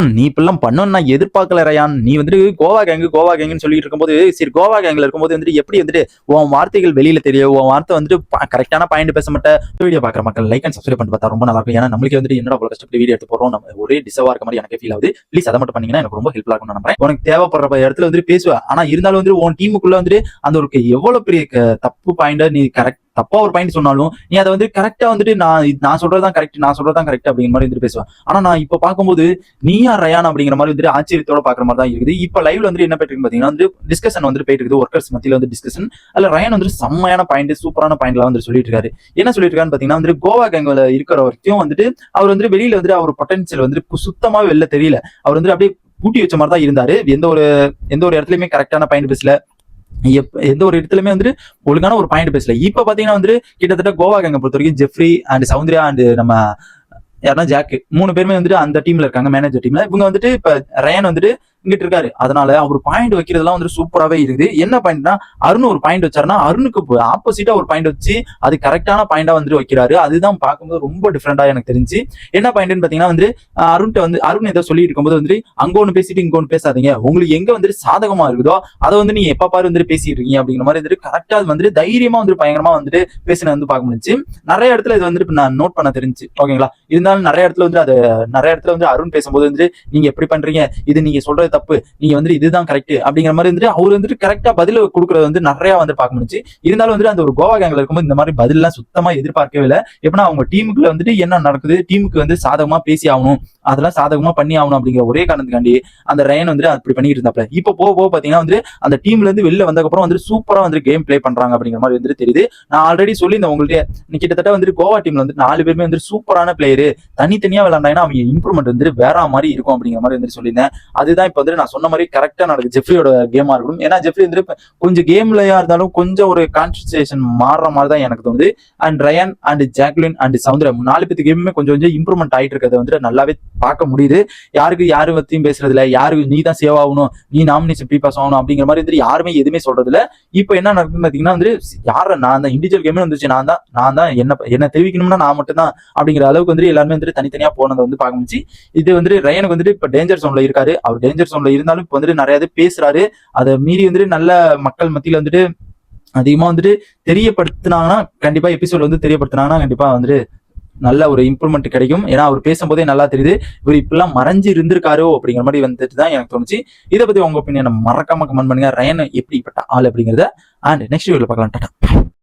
நீ இப்பெல்லாம் பண்ணணும் நான் எதிர்பார்க்கல ரயான். நீ வந்துட்டு கோவா கேங்கு கோவா கேங்குன்னு சொல்லிட்டு இருக்கும்போது சரி கோவா கேங்கில் இருக்கும்போது வந்துட்டு எப்படி வந்துட்டு உன் வார்த்தைகள் வெளியில தெரியும் உன் வார்த்தை வந்துட்டு கரெக்டான பாயிண்ட் பேச மாட்டேன் வீடியோ பார்க்குற மக்கள் லைக் அண்ட் சப்ஸ்கிரைப் பண்ணி பார்த்தா ரொம்ப நல்லா இருக்கும் ஏன்னா நம்மளுக்கு வந்துட்டு என்னடா அவ்வளோ கஷ்டப்பட்டு வீடியோ எடுத்து போகிறோம் நம்ம ஒரே டிசவா இருக்க மாதிரி எனக்கு ஃபீல் ஆகுது. ப்ளீஸ் அதை மட்டும் பண்ணீங்கன்னா எனக்கு ரொம்ப ஹெல்ப்ஃபுல்லாக இருக்கும் நம்புறேன். உனக்கு தேவைப்படுற இடத்துல வந்துட்டு பேசுவேன் ஆனா இருந்தாலும் வந்து உன் டீமுக்குள்ள வந்துட்டு அந்த ஒரு எவ்வளவு பெரிய தப்பு பாயிண்டை நீ கரெக்ட் தப்பா ஒரு பாயிண்ட் சொன்னாலும் நீ அதை வந்து கரெக்டா வந்துட்டு நான் நான் சொல்றதுதான் கரெக்ட் நான் சொல்றதுதான் கரெக்ட் அப்படிங்கிற மாதிரி வந்துட்டு பேசுவேன். ஆனா நான் இப்ப பார்க்கும்போது நீயா ரயான் அப்படிங்கிற மாதிரி வந்துட்டு ஆச்சரியத்தோட பாக்குற மாதிரி தான் இருக்குது. இப்ப லைவ்ல வந்துட்டு என்ன போயிட்டு பாத்தீங்கன்னா வந்து டிஸ்கஷன் வந்துட்டு போயிட்டு இருக்குது. ஒர்க்கர்ஸ் மத்தியில வந்து டிஸ்கஷன் அதுல ரயான் வந்து செம்மையான பாயிண்ட் சூப்பரான பாயிண்ட்ல வந்து சொல்லிட்டு இருக்காரு. என்ன சொல்லிட்டு இருக்கான்னு பாத்தீங்கன்னா வந்து கோவா கேங்ல இருக்கிற வரைக்கும் வந்துட்டு அவர் வந்துட்டு வெளியில வந்துட்டு அவர் பொட்டன்சியல் வந்துட்டு சுத்தமா வெளில தெரியல. அவர் வந்துட்டு அப்படியே பூட்டி வச்ச மாதிரி தான் இருந்தாரு. எந்த ஒரு எந்த ஒரு இடத்துலயுமே கரெக்டான பாயிண்ட் பேசல. எந்த ஒரு இடத்துலயுமே வந்து ஒழுங்கான ஒரு பாயிண்ட் பேசல. இப்ப பாத்தீங்கன்னா வந்து கிட்டத்தட்ட கோவா கேங்க பொறுத்த வரைக்கும் ஜெஃப்ரி அண்ட் சௌந்தர்யா அண்ட் நம்ம யாருன்னா ஜாக்கு மூணு பேருமே வந்துட்டு அந்த டீம்ல இருக்காங்க மேனேஜர் டீம்ல இவங்க வந்துட்டு இப்ப ரயன் வந்துட்டு இங்கிட்டு இருக்காரு. அதனால அவர் பாயிண்ட் வைக்கிறதுலாம் வந்து சூப்பராவே இருக்குது. என்ன பாயிண்ட்னா அருண் ஒரு பாயிண்ட் வச்சாருன்னா அருணுக்கு ஆப்போசிட்டா ஒரு பாயிண்ட் வச்சு அது கரெக்டான பாயிண்டா வந்துட்டு வைக்கிறாரு. அதுதான் பார்க்கும்போது ரொம்ப டிஃப்ரெண்டா எனக்கு தெரிஞ்சு. என்ன பாயிண்ட்னு பாத்தீங்கன்னா வந்து அஹ், அருண்கிட்ட வந்து அருண் ஏதோ சொல்லிட்டு இருக்கும்போது வந்து அங்க ஒன்று பேசிட்டு இங்க ஒன்று பேசாதீங்க. உங்களுக்கு எங்க வந்துட்டு சாதகமா இருக்குதோ அதை வந்து நீங்க எப்ப பாரு வந்துட்டு பேசிட்டு இருக்கீங்க அப்படிங்கிற மாதிரி வந்துட்டு கரெக்டா அது வந்துட்டு தைரியமா வந்துட்டு பயங்கரமா வந்துட்டு பேசின வந்து பார்க்க முடிஞ்சு நிறைய இடத்துல இது வந்துட்டு நான் நோட் பண்ண தெரிஞ்சு ஓகேங்களா இருந்தாலும் நிறைய இடத்துல வந்து அது நிறைய இடத்துல வந்து அருண் பேசும்போது வந்துட்டு நீங்க எப்படி பண்றீங்க? இது நீங்க சொல்றது தப்பு. நீங்க வந்து இதுதான் கரெக்ட் அப்படிங்கிற மாதிரி வந்துட்டு அவர் வந்துட்டு கரெக்டா பதில் கொடுக்கறது வந்து நிறைய வந்து பார்க்க முடிஞ்சு இருந்தாலும் வந்துட்டு அந்த ஒரு கோவா கேங்ல இருக்கும்போது இந்த மாதிரி பதில் எல்லாம் சுத்தமா எதிர்பார்க்கவே இல்லை. எப்படின்னா அவங்க டீமுக்குள்ள வந்துட்டு என்ன நடக்குது டீமுக்கு வந்து சாதகமா பேசி ஆகணும் அதெல்லாம் சாதகமா பண்ணி ஆகணும் அப்படிங்கிற ஒரே காரணத்துக்காண்டி அந்த ரயன் வந்துட்டு அப்படி பண்ணிட்டு இருந்தாப்ல இப்போ போக போக பாத்தீங்கன்னா வந்து அந்த டீம்ல இருந்து வெளில வந்ததுக்கப்புறம் வந்து சூப்பரா வந்து கேம் ப்ளே பண்றாங்க அப்படிங்கிற மாதிரி வந்துட்டு தெரியுது. நான் ஆல்ரெடி சொல்லி உங்கள்ட்ட உங்கள்கிட்ட கிட்டத்தட்ட வந்து கோவா டீம்ல வந்து நாலு பேருமே வந்து சூப்பரான பிளேயரு தனித்தனியா விளையாண்டாங்கன்னா அவங்க இம்ப்ரூவ்மெண்ட் வந்து வேற மாதிரி இருக்கும் அப்படிங்கிற மாதிரி வந்து சொல்லியிருந்தேன். அதுதான் இப்போ வந்து நான் சொன்ன மாதிரி கரெக்டா நடக்குது. ஜெஃப்ரியோட கேமா இருக்கணும் ஏன்னா ஜெஃப்ரி வந்து கொஞ்சம் கேம்லயா இருந்தாலும் கொஞ்சம் ஒரு கான்சன்ட்ரேஷன் மாறுற மாதிரி தான் எனக்கு தோணுது. And Ryan and Jacqueline and Soundaram நாலு பேத்து கேமுமே கொஞ்சம் கொஞ்சம் இம்ப்ரூவ்மெண்ட் ஆயிட்டு இருக்கிறத வந்துட்டு நல்லாவே பார்க்க முடியுது. யாருக்கு யாரும் பத்தியும் பேசுறது இல்ல. யாருக்கு நீ தான் சேவ் ஆகணும். நீ நாமினேஷன் ப்ரீ பாஸ் ஆகணும் அப்படிங்கிற மாதிரி வந்துட்டு யாருமே எதுவுமே சொல்றது இல்ல. இப்போ என்ன நடக்குதுன்னு பாத்தீங்கன்னா வந்து யார நான் தான் இண்டிவிஜுவல் கேமே வந்துச்சு நான் தான் நான் தான் என்ன என்ன தெரிவிக்கணும்னா நான் மட்டும் தான் அப்படிங்கிற அளவுக்கு வந்து எல்லாருமே வந்துட்டு தனித்தனியா போனதை வந்து பார்க்க முடிச்சு இது வந்துட்டு ரயனுக்கு வந்துட்டு இப்ப டேஞ்சர் ஜோன்ல இருக்காரு. அவர் டேஞ்சர் ஜோன்ல இருந்தாலும் இப்ப வந்துட்டு நிறைய பேசுறாரு. அதை மீறி வந்துட்டு நல்ல மக்கள் மத்தியில வந்துட்டு அதிகமா வந்துட்டு தெரியப்படுத்தினாங்கன்னா கண்டிப்பா எபிசோட் வந்து தெரியப்படுத்தினாங்கன்னா கண்டிப்பா வந்துட்டு நல்ல ஒரு இம்ப்ரூவ்மெண்ட் கிடைக்கும். ஏன்னா அவர் பேசும்போதே நல்லா தெரியுது. இவர் இப்பெல்லாம் மறைஞ்சு இருந்திருக்காரோ அப்படிங்கிற மாதிரி வந்துட்டு தான் எனக்கு தோணுச்சு. இதை பத்தி உங்க ஒப்பீனியன் மறக்காம கமெண்ட் பண்ணுங்க. ரயன் எப்படிப்பட்ட ஆள் அப்படிங்கிறத. அண்ட் நெக்ஸ்ட் வீடியோல பார்க்கலாம். டாட்டா